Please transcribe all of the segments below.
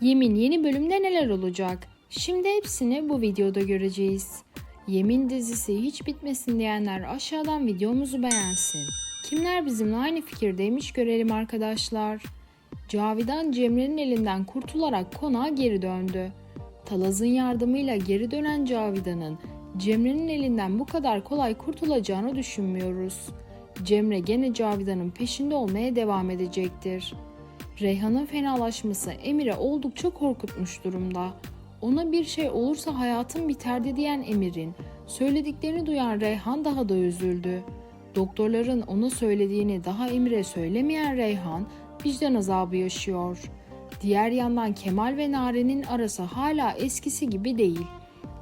Yemin yeni bölümde neler olacak? Şimdi hepsini bu videoda göreceğiz. Yemin dizisi hiç bitmesin diyenler aşağıdan videomuzu beğensin. Kimler bizimle aynı fikirdeymiş görelim arkadaşlar. Cavidan Cemre'nin elinden kurtularak konağa geri döndü. Talaz'ın yardımıyla geri dönen Cavidan'ın Cemre'nin elinden bu kadar kolay kurtulacağını düşünmüyoruz. Cemre gene Cavidan'ın peşinde olmaya devam edecektir. Reyhan'ın fenalaşması Emir'e oldukça korkutmuş durumda. Ona bir şey olursa hayatım biterdi diyen Emir'in söylediklerini duyan Reyhan daha da üzüldü. Doktorların ona söylediğini daha Emir'e söylemeyen Reyhan vicdan azabı yaşıyor. Diğer yandan Kemal ve Nare'nin arası hala eskisi gibi değil.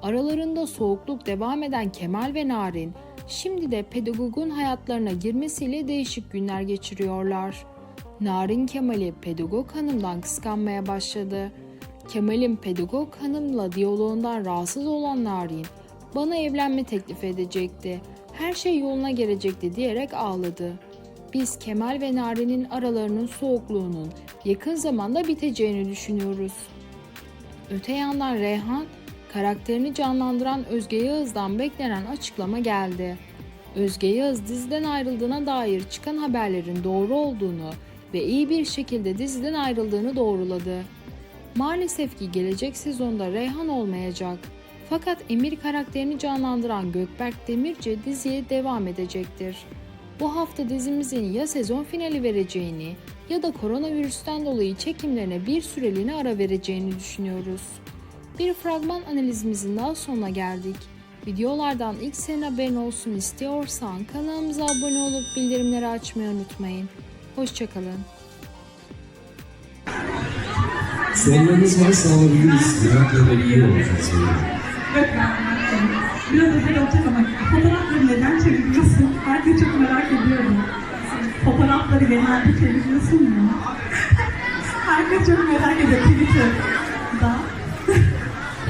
Aralarında soğukluk devam eden Kemal ve Narin şimdi de pedagogun hayatlarına girmesiyle değişik günler geçiriyorlar. Narin Kemal'i pedagog hanımdan kıskanmaya başladı. Kemal'in pedagog hanımla diyaloğundan rahatsız olan Narin bana evlenme teklif edecekti. Her şey yoluna gelecekti diyerek ağladı. Biz Kemal ve Narin'in aralarının soğukluğunun yakın zamanda biteceğini düşünüyoruz. Öte yandan Reyhan, karakterini canlandıran Özge Yağız'dan beklenen açıklama geldi. Özge Yağız diziden ayrıldığına dair çıkan haberlerin doğru olduğunu ve iyi bir şekilde diziden ayrıldığını doğruladı. Maalesef ki gelecek sezonda Reyhan olmayacak. Fakat Emir karakterini canlandıran Gökberk Demirci diziye devam edecektir. Bu hafta dizimizin ya sezon finali vereceğini ya da koronavirüsten dolayı çekimlerine bir süreliğine ara vereceğini düşünüyoruz. Bir fragman analizimizin daha sonuna geldik. Videolardan ilk senin haberin olsun istiyorsan kanalımıza abone olup bildirimleri açmayı unutmayın. Hoşçakalın. Sorularınız varsa alabiliriz. Merak edebiliyor olacağız. Ben. Biraz özel olacak ama fotoğrafları neden çeviriyorsun? Herkes çok merak ediyorum. Fotoğrafları genelde çeviriyorsun mu? Herkes çok merak ediyor Twitter'da.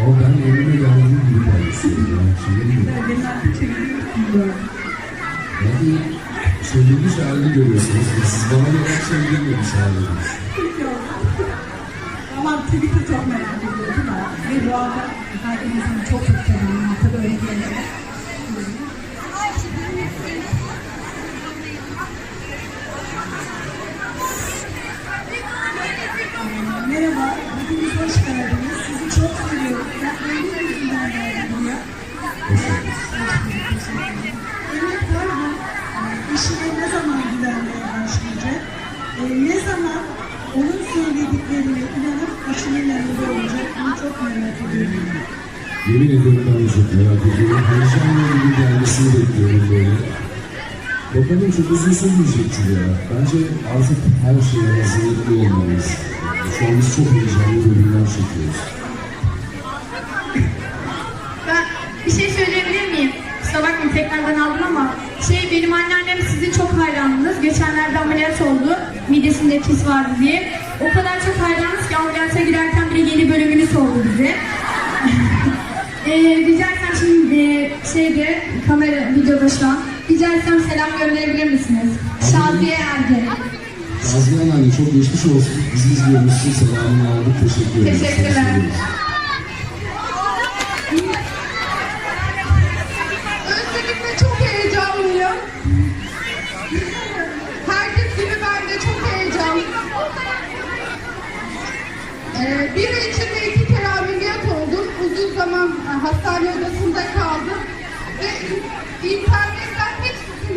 Ama ben evime geldiğim gibi paylaşıyorum. Yani yok. Genelde çeviriyorsun. Yani çevrilmiş halini görüyorsunuz. Siz bana gelen çevrilmemiş halini. Peki oldu. Ama Twitter çok merak ediyordu da. Ve bu arada herkesin çok çok seviyorum. Tabii öyle gelecek. Merhaba, hepiniz hoş geldiniz. Sizi çok seviyorum. Ben benim yüzümden geldim buraya. Evet, pardon. İşine ne zaman güvenmeye başlayacak? Ee, ne zaman onun söylediklerine inanıp başının yanında olacak? Bunu çok merak ediyorum. Yemin ederim ben de çok merak ediyorum. Heyecanla gibi gelmesini bekliyorum böyle. Bakalım çok uzun sürmeyecek çünkü ya. Bence artık her şeye hazırlıklı olmalıyız. Şu an biz çok heyecanlı bölümler çekiyoruz. Ben bir şey söyleyebilir miyim? Kusura bakmayın tekrardan aldım ama şey benim anneannem sizin çok hayranınız. Geçenlerde ameliyat oldu. Midesinde kis vardı diye. O kadar çok hayranız ki ameliyata girerken bile yeni bölümünü sordu bize. ee, rica etsem şimdi e, şeyde kamera videoda şu an. Rica etsem selam gönderebilir misiniz? Şaziye Ergen. Nazlı Anneanne çok geçmiş olsun. Bizi izliyormuşsun. Selamını aldık. Teşekkür ederim. Teşekkürler.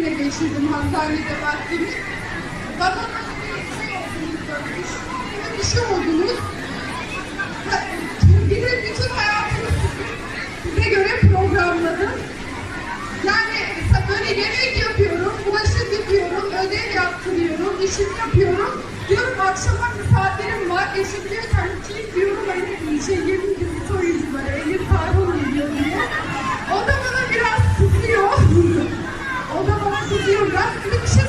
Sizinle geçirdim hastanede vaktimi. Bana nasıl bir şey oldunuz, bir şey oldunuz. Bir de bütün hayatımı size göre programladım. Yani böyle yemek yapıyorum, bulaşık yıkıyorum, ödev yaptırıyorum, işimi yapıyorum. Diyorum akşama misafirlerim var, eşim diyor sen kim diyorum hani şey yemin gibi soyunculara, elim karbon ediyor Lucia.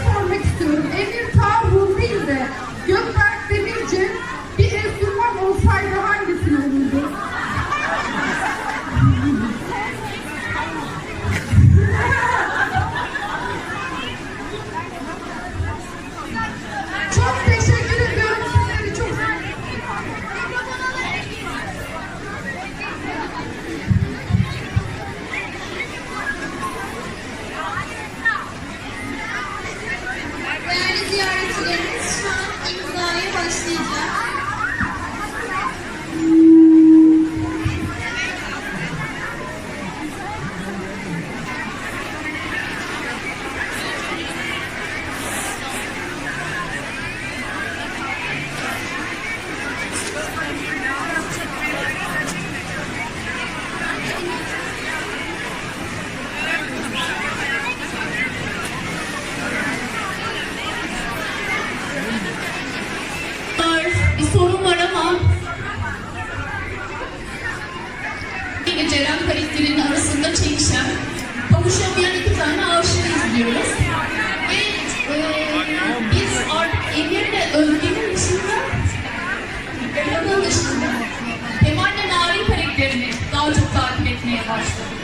Başladık.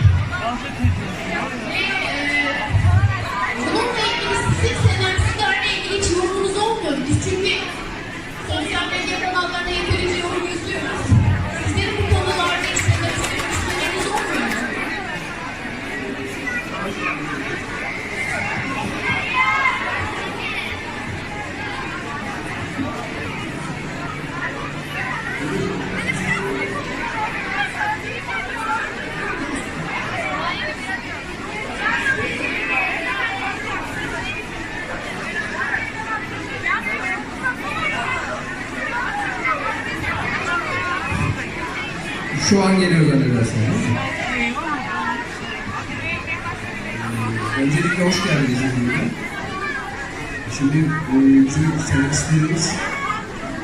Ve e, Şu an geliyor zannedersiniz. Öncelikle hoş geldiniz İzmir'e. Şimdi e, bizim senaristlerimiz,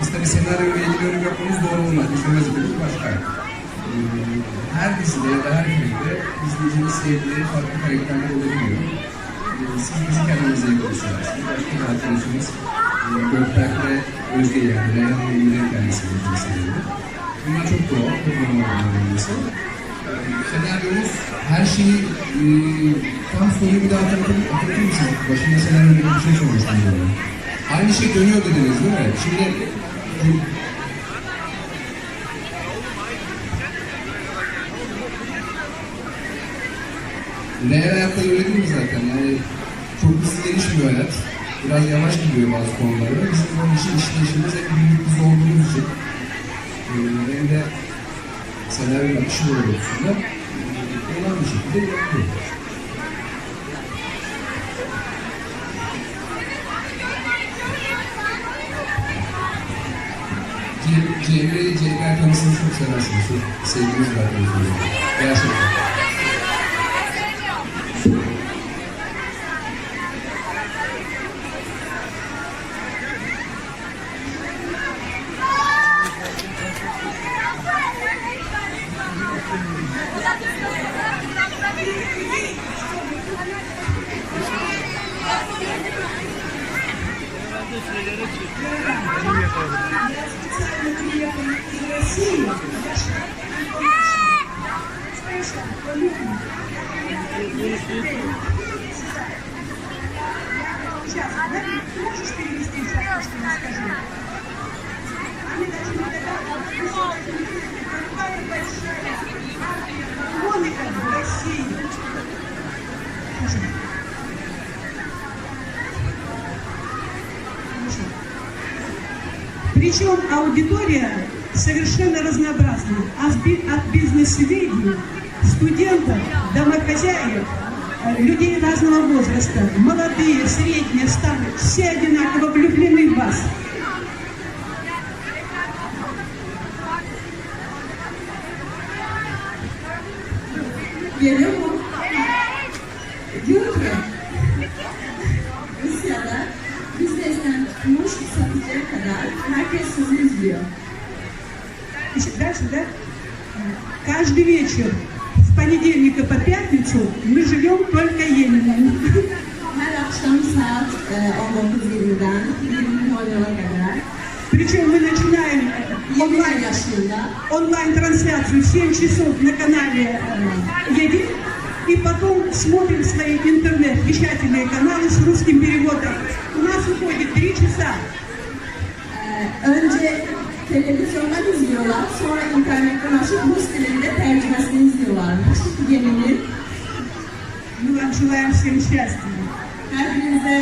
biz tabii senaryo ile ilgili yorum yapmamız doğru olmaz. Bizim vazifemiz başka. Ee, Her dizide ya da her filmde izleyicinin sevdiği farklı karakterler olabiliyor. Ee, Siz bizi kendinize yaklaşıyorsunuz. Başka bir arkadaşımız e, Gökberk'le Özge yani Reyhan ve Emir'in kendisini seviyor. Bunlar doğal, çok normal olması. Senaryomuz her şeyi e, tam soruyu bir daha hatırlatır, hatırlatır mısınız? Başında senaryoda bir şey sormuştum böyle. Aynı şey dönüyor dediniz değil mi? Şimdi bu, Real hayatta öyle değil mi zaten? Yani çok hızlı gelişmiyor hayat. Biraz yavaş gidiyor bazı konularda. Bizim onun için işleyişimiz hep büyük olduğumuz için e, hem de senaryo akışı doğrultusunda e, olan bir şekilde. Cem- Cemre, Cemre Erkan'ısını çok seversiniz. Çok arkadaşınız. Gerçekten. Причем аудитория совершенно разнообразна. От би- От бизнес-леди, студентов, домохозяек, э, людей разного возраста, молодые, средние, старые, все одинаково влюблены в вас. Geliyor mu? Diyor ki Rusya'da biznesten tutmuş satıcıya kadar herkes sizi izliyor. Дальше, да? Каждый вечер понедельника по пятницу мы живем только Ениным. Her akşam saat 19.20'den 20.00'a kadar Причем мы начинаем 21 онлайн, онлайн-трансляцию в 7 часов на канале э, Един, и потом смотрим свои интернет-вещательные каналы с русским переводом. У нас уходит 3 часа. önce televizyondan izliyorlar, sonra internetten açıp Rus dilinde tercümesini izliyorlarmış. Geminin Мы вам желаем всем счастья. her birinize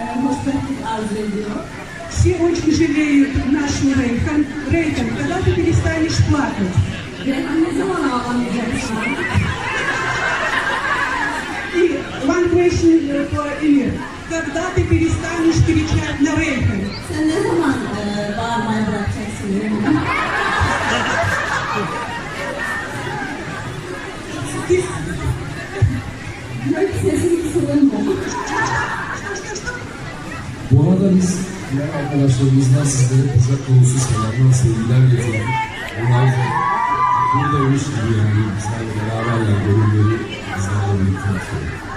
e, hoşgörülük arzu ediyor. Все очень жалеют нашу Рейхан. Рейхан, когда ты перестанешь плакать? Reyhan ne zaman ağlamayacak şu an? И one question for Emir. Когда ты перестанешь кричать на Рейхан? Sen ne zaman e, bağırmayı bırakacaksın? Reyhan? Ты Diyor ki sesin kısılır mı? Bu arada biz diğer arkadaşlarımızdan sizlere kucak dolusu selamlar, sevgiler getirdik. Onlar da buradaymış gibi yani bizlerle beraberler oyunları bizlerle birlikte yapıyorlar.